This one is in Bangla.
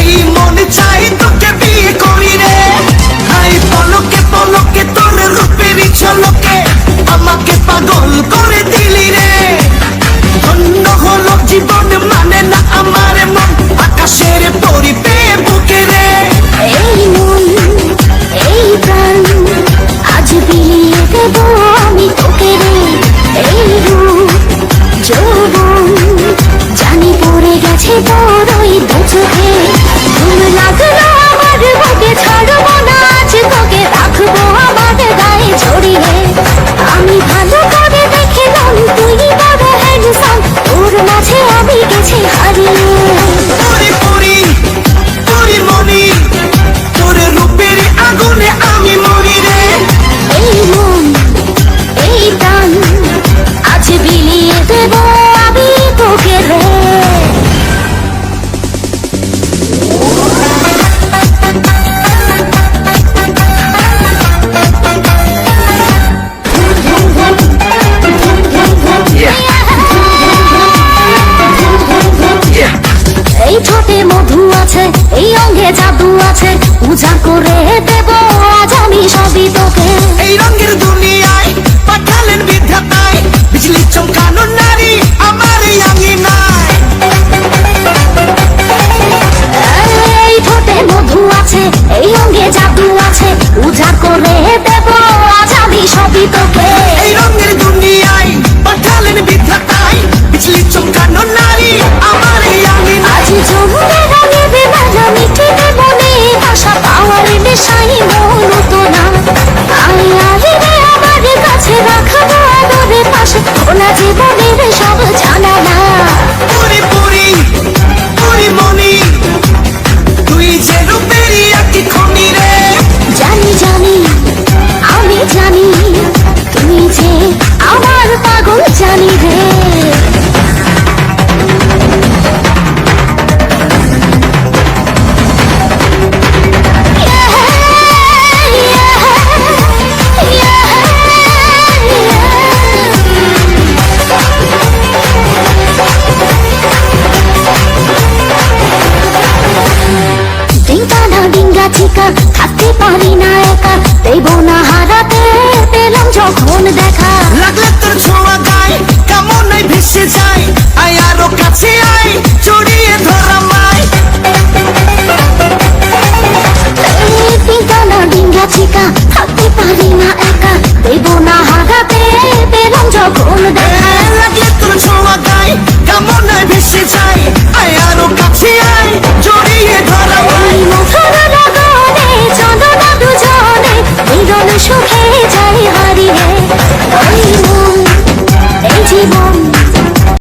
এই মন চাই জাদু আছে এই অঙ্গে জাদু আছে। পূজা করে দেব আজ আমি সবই তোকে। থাকতে পারি না একা দেব না হারাতে পেলাম যখন দেখা। লাগলে তোর ছোঁয়া গায়ে কেমন ভেসে যায় আয় আরও কাছে আয় চড়িয়ে ধরা মায় পিতানা ডিঙ্গা চিকা থাকতে পারি না একা দেব না হারাতে পেলাম যখন দেখা। Keep on